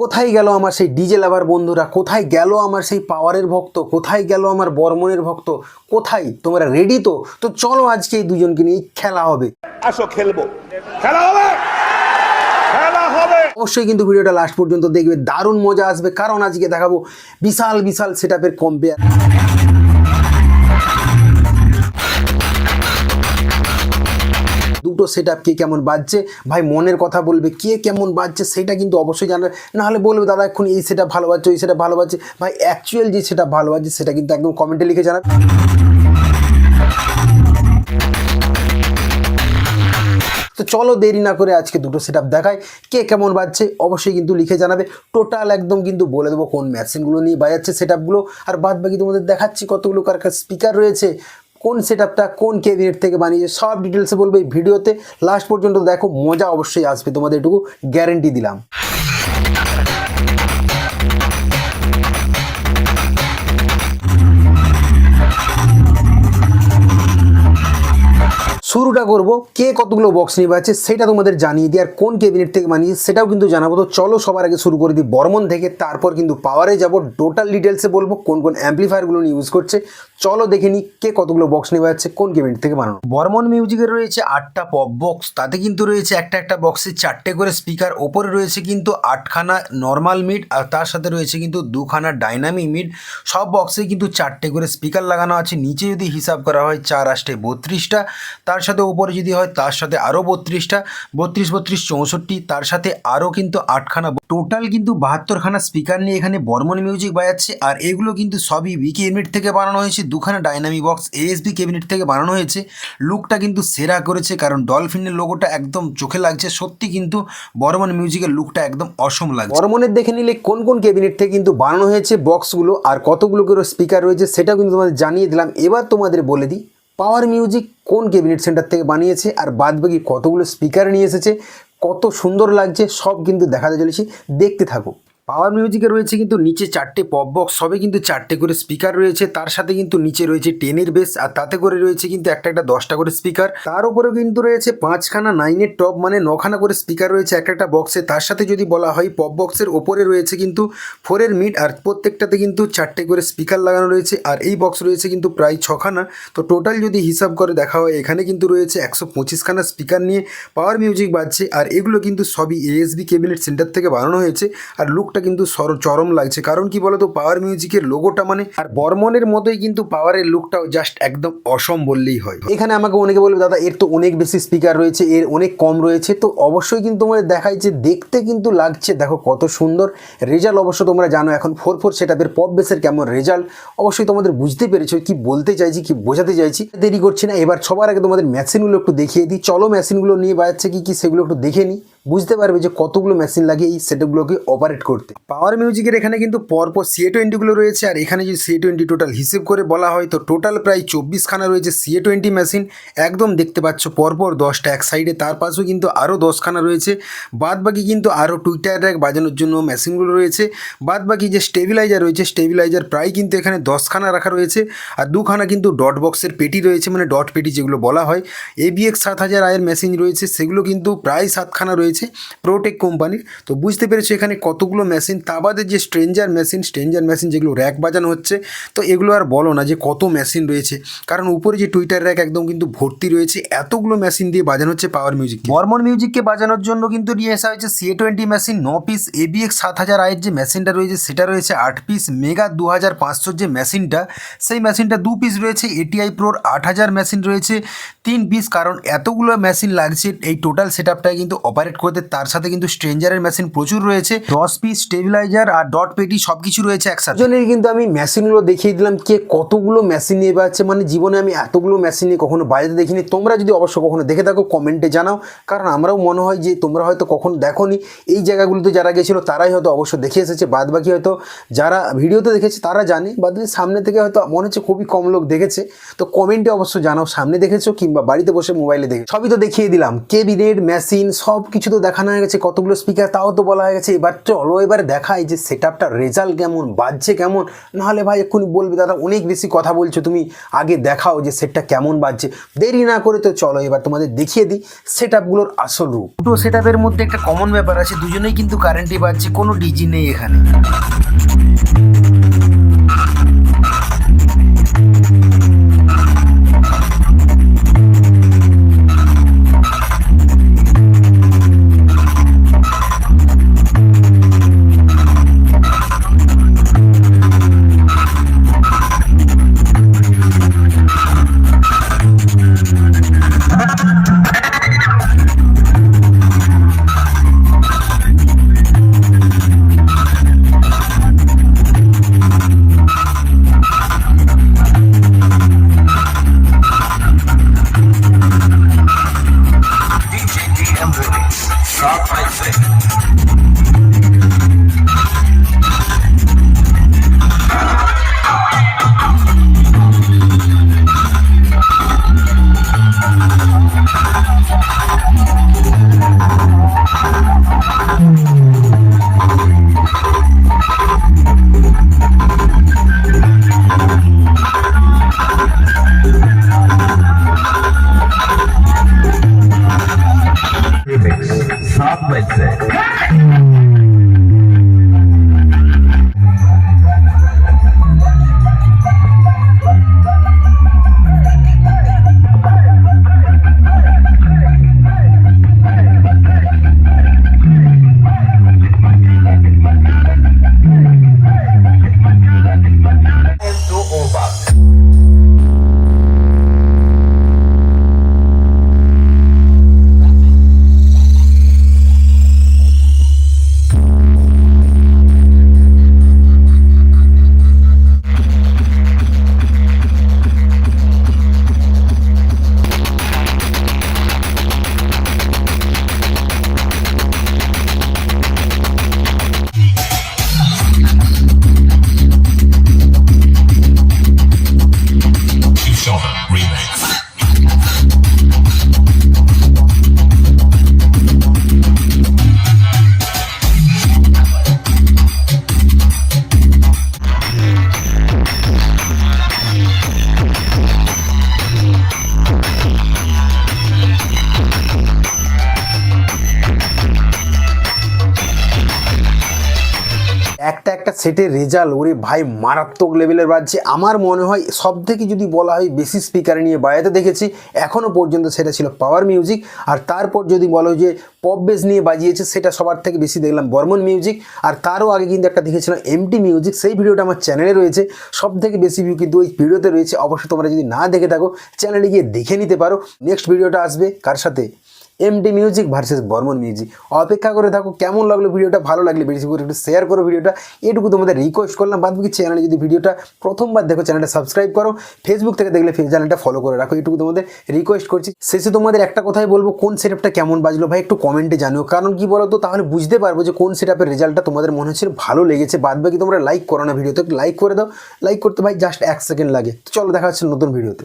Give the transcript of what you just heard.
কোথায় গেল আমার সেই ডিজে লাভার বন্ধুরা? কোথায় গেল আমার সেই পাওয়ারের ভক্ত? কোথায় গেল আমার বর্মনের ভক্ত? কোথায়? তোমরা রেডি তো? তো চলো আজকে এই দুজনকে নিয়ে খেলা হবে। আসো খেলব। খেলা হবে! অবশ্যই কিন্তু ভিডিওটা লাস্ট পর্যন্ত দেখবে। দারুণ মজা আসবে। কারণ আজকে দেখাবো বিশাল বিশাল সেট আপের কম্পেয়ার দুটো সেট কে কেমন বাজছে? ভাই মনের কথা বলবে, কে কেমন বাজছে সেটা কিন্তু অবশ্যই জানবে। নাহলে বলবে, দাদা এখন এই সেটা ভালো বাজছে, ওই সেটা ভালো বাজছে। ভাই অ্যাকচুয়াল যে সেটা ভালো বাজছে সেটা কিন্তু একদম কমেন্টে লিখে জানাবে। তো চলো দেরি না করে আজকে দুটো সেট দেখায় কে কেমন বাজছে অবশ্যই কিন্তু লিখে জানাবে। টোটাল একদম কিন্তু বলে দেবো কোন মেশিনগুলো নিয়ে বাজাচ্ছে সেট আর বাদ বাকি তোমাদের দেখাচ্ছি কতগুলো কার স্পিকার রয়েছে। কোন সেট কোন কেবিনেট থেকে বানিয়েছে, সব ডিটেলসে বলবে এই ভিডিওতে। লাস্ট পর্যন্ত দেখো, মজা অবশ্যই আসবে, তোমাদের এটুকু গ্যারেন্টি দিলাম। শুরুটা করব, কে কতগুলো বক্স নিয়ে আছে সেটা তোমাদের জানিয়ে দিই, আর কোন কেবিনেট থেকে বানিয়েছে সেটাও কিন্তু জানাব। তো চলো সবার আগে শুরু করে দিই, বর্মন থেকে, তারপর কিন্তু পাওয়ারে যাব। টোটাল ডিটেলসে বলব কোন কোন অ্যাম্পলিফায়ারগুলো ইউজ করছে। চলো দেখে নিই কে কতগুলো বক্স নিয়ে যাচ্ছে কোন কেবিনেট থেকে বানানো। বর্মন মিউজিকের রয়েছে আটটা পপ বক্স তাতে কিন্তু রয়েছে একটা একটা বক্সে চারটে করে স্পিকার ওপরে রয়েছে কিন্তু আটখানা নর্মাল মিড আর তার সাথে রয়েছে কিন্তু দুখানা ডাইনামিক মিড সব বক্সে কিন্তু চারটে করে স্পিকার লাগানো আছে। নিচে যদি হিসাব করা হয় চার আষ্টে বত্রিশটা, তার সাথে ওপরে যদি হয় তার সাথে আরও বত্রিশটা, বত্রিশ বত্রিশ চৌষট্টি, তার সাথে আরও কিন্তু আটখানা টোটাল কিন্তু বাহাত্তরখানা স্পিকার নিয়ে এখানে বর্মন মিউজিক বাজাচ্ছে, আর এগুলো কিন্তু সবই উইকি কেবিনেট থেকে বানানো হয়েছে দুখানা ডাইনামিক বক্স এএসবি কেবিনেট থেকে বানানো হয়েছে। লুকটা কিন্তু সেরা করেছে, কারণ ডলফিনের লোগোটা একদম চোখে লাগছে। সত্যি কিন্তু বর্মন মিউজিকের লুকটা একদম অসম লাগছে। বর্মনের দেখে নিলে কোন কোন কেবিনেট থেকে কিন্তু বানানো হয়েছে বক্সগুলো আর কতগুলো করে স্পিকার রয়েছে সেটাও কিন্তু তোমাদের জানিয়ে দিলাম। এবার তোমাদের বলে দিই, পাওয়ার মিউজিক কোন ক্যাবিনেট সেন্টার থেকে বানিয়েছে আর বাদবাকি কতগুলো স্পিকার নিয়ে এসেছে, কত সুন্দর লাগছে, সব কিন্তু দেখাতে চলেছি। দেখতে থাকো। পাওয়ার মিউজিকে রয়েছে কিন্তু নিচে চারটে পপ বক্স, সবে কিন্তু চারটে করে স্পিকার রয়েছে, তার সাথে কিন্তু নিচে রয়েছে টেনের বেস আর তাতে করে রয়েছে কিন্তু একটা একটা দশটা করে স্পিকার। তার উপরেও কিন্তু রয়েছে পাঁচখানা নাইনের টপ মানে নখানা করে স্পিকার রয়েছে একটা একটা বক্সে। তার সাথে যদি বলা হয়, পপ বক্সের ওপরে রয়েছে কিন্তু ফোরের মিড, আর প্রত্যেকটাতে কিন্তু চারটে করে স্পিকার লাগানো রয়েছে, আর এই বক্স রয়েছে কিন্তু প্রায় ছখানা। তো টোটাল যদি হিসাব করে দেখা হয়, এখানে কিন্তু রয়েছে একশো পঁচিশখানা স্পিকার নিয়ে পাওয়ার মিউজিক বাজছে, আর এগুলো কিন্তু সবই এএসবি কেবিনেট সেন্টার থেকে বানানো হয়েছে, আর লুকটা কিন্তু সর চরম লাগছে। কারণ কি বলতো পাওয়ার মিউজিকের লোগোটা মানে আর বর্মনের মতোই কিন্তু পাওয়ারের লুকটাও জাস্ট একদম অসম বললেই হয়। এখানে আমাকে অনেকে বলবে, দাদা, এর তো অনেক বেশি স্পিকার রয়েছে, এর অনেক কম রয়েছে। তো অবশ্যই কিন্তু তোমাদের দেখায় যে দেখতে কিন্তু লাগছে। দেখো কত সুন্দর রেজাল্ট। অবশ্য তোমরা জানো এখন ফোর ফোর সেট আপের পপ বেসের কেমন রেজাল্ট। অবশ্যই তোমাদের বুঝতে পেরেছ, কি বলতে চাইছি, কি বোঝাতে চাইছি। দেরি করছি না, এবার সবার আগে তোমাদের মেশিনগুলো একটু দেখিয়ে দিই। চলো মেশিনগুলো নিয়ে বাজাচ্ছে কি কি, সেগুলো একটু দেখে নিই। বুঝতে পারবে যে কতগুলো মেশিন লাগে এই সেটগুলোকে অপারেট করতে। পাওয়ার মিউজিকের এখানে কিন্তু পরপর সিএ টোয়েন্টিগুলো রয়েছে, আর এখানে যদি সিএ টোয়েন্টি টোটাল হিসেব করে বলা হয়, তো টোটাল প্রায় চব্বিশখানা রয়েছে সিএ টোয়েন্টি মেশিন একদম দেখতে পাচ্ছ পরপর দশটা এক সাইডে তার পাশেও কিন্তু আরও দশখানা রয়েছে। বাদ বাকি কিন্তু আরও টুইটার র্যাক বাজানোর জন্য মেশিনগুলো রয়েছে। বাদ বাকি যে স্টেবিলাইজার রয়েছে স্টেবিলাইজার প্রায় কিন্তু এখানে দশখানা রাখা রয়েছে। আর দুখানা কিন্তু ডট বক্সের পেটি রয়েছে মানে ডট পেটি যেগুলো বলা হয়। এবিএক্স সাত হাজার আয়ের মেশিন রয়েছে, সেগুলো কিন্তু প্রায় সাতখানা রয়েছে। প্রোটেক কোম্পানির তো বুঝতে পেরেছ এখানে কতগুলো মেশিন তা বাদে যে স্ট্রেঞ্জার মেশিন স্ট্রেঞ্জার মেশিন যেগুলো র্যাক বাজানো হচ্ছে, তো এগুলো আর বলো না যে কত মেশিন রয়েছে। কারণ উপরে যে টুইটার র্যাক একদম কিন্তু ভর্তি রয়েছে, এতগুলো মেশিন দিয়ে বাজানো হচ্ছে পাওয়ার মিউজিক বর্মন মিউজিককে বাজানোর জন্য কিন্তু নিয়ে আসা হয়েছে সিএ টোয়েন্টি মেশিন ন পিস এবিএক্স সাত হাজার আয়ের যে মেশিনটা রয়েছে, সেটা রয়েছে আট পিস মেগা দু হাজার পাঁচশোর যে মেশিনটা সেই মেশিনটা দু পিস রয়েছে এটিআই প্রোর আট হাজার মেশিন রয়েছে, তিন পিস কারণ এতগুলো মেশিন লাগছে, এই টোটাল সেট কিন্তু অপারেট করতে, তার সাথে কিন্তু স্ট্রেঞ্জারের মেশিন প্রচুর রয়েছে। দশ পিস স্টেবিলাইজার আর ডট পেটি সব কিছু রয়েছে একসাথে। কিন্তু আমি মেশিনগুলো দেখিয়ে দিলাম, কে কতগুলো মেশিন নিয়ে বাজছে মানে জীবনে আমি এতগুলো মেশিন নিয়ে কখনো বাজাতে দেখিনি। তোমরা যদি অবশ্য কখনো দেখে থাকো কমেন্টে জানাও। কারণ আমরাও মনে হয় যে তোমরা হয়তো কখনো দেখোনি। এই জায়গাগুলোতে যারা গেছিল, তারাই হয়তো অবশ্য দেখে এসেছে। বাদ বাকি হয়তো যারা ভিডিওতে দেখেছে, তারা জানে। বাদ বাকি সামনে থেকে হয়তো মনে হচ্ছে খুবই কম লোক দেখেছে। তো কমেন্টে অবশ্য জানাও, সামনে দেখেছ কিংবা বাড়িতে বসে মোবাইলে দেখে। সবই তো দেখিয়ে দিলাম। কেবিনেট মেশিন সব কিছু তো দেখানো হয়ে গেছে কতগুলো স্পিকার তাও তো বলা হয়ে গেছে। এবার চলো, এবার দেখাই যে সেট আপটা রেজাল্ট কেমন, বাজছে কেমন। নাহলে ভাই এক্ষুনি বলবে, দাদা, অনেক বেশি কথা বলছো, তুমি আগে দেখাও যে সেটটা কেমন বাজছে। দেরি না করে তো চলো, এবার তোমাদের দেখিয়ে দিই সেট আপগুলোর আসল রূপ। দুটো সেট আপের মধ্যে একটা কমন ব্যাপার আছে, দুজনেই কিন্তু কারেন্টই বাজছে, কোনো ডিজি নেই এখানে। একটা সেটের রেজাল্ট ওরে ভাই, মারাত্মক লেভেলের বাজছে আমার মনে হয় সব থেকে যদি বলা হয় বেশি স্পিকারে নিয়ে বাজাতে দেখেছি এখনও পর্যন্ত সেটা ছিল পাওয়ার মিউজিক আর তারপর যদি বলো যে পপ বেস নিয়ে বাজিয়েছে, সেটা সবার থেকে বেশি দেখলাম বর্মন মিউজিক আর তারও আগে কিন্তু একটা দেখেছিলাম এমটি মিউজিক সেই ভিডিওটা আমার চ্যানেলে রয়েছে। সব থেকে বেশি ভিউ কিন্তু ওই ভিডিওতে রয়েছে। অবশ্যই তোমরা যদি না দেখে থাকো চ্যানেলে গিয়ে দেখে নিতে পারো। নেক্সট ভিডিওটা আসবে কার সাথে? MD music versus Burman music অপেক্ষা করে থাকো, কেমন লাগল ভিডিওটা, ভালো লাগলে বেশি করে একটু শেয়ার করো ভিডিওটা। এটুকু তোমাদের রিকোয়েস্ট করলাম বাদ বাকি চ্যানেলে যদি ভিডিওটা প্রথমবার দেখো চ্যানেলটা সাবস্ক্রাইব করো। ফেসবুক থেকে দেখলে চ্যানেলটা ফলো করে রাখো, এটুকু তোমাদের রিকোয়েস্ট করছি। শেষে তোমাদের একটা কথাই বলব, কোন সেটআপটা কেমন বাজলো ভাই, একটু কমেন্টে জানিও। কারণ কি বলো তো তাহলে বুঝতে পারব যে কোন সেটআপের রেজাল্টটা তোমাদের মনে হচ্ছে ভালো লেগেছে। বাদ বাকি তোমরা লাইক করো না ভিডিওতে লাইক করে দাও। লাইক করতে ভাই জাস্ট এক সেকেন্ড লাগে। চলো, দেখা হচ্ছে নতুন ভিডিওতে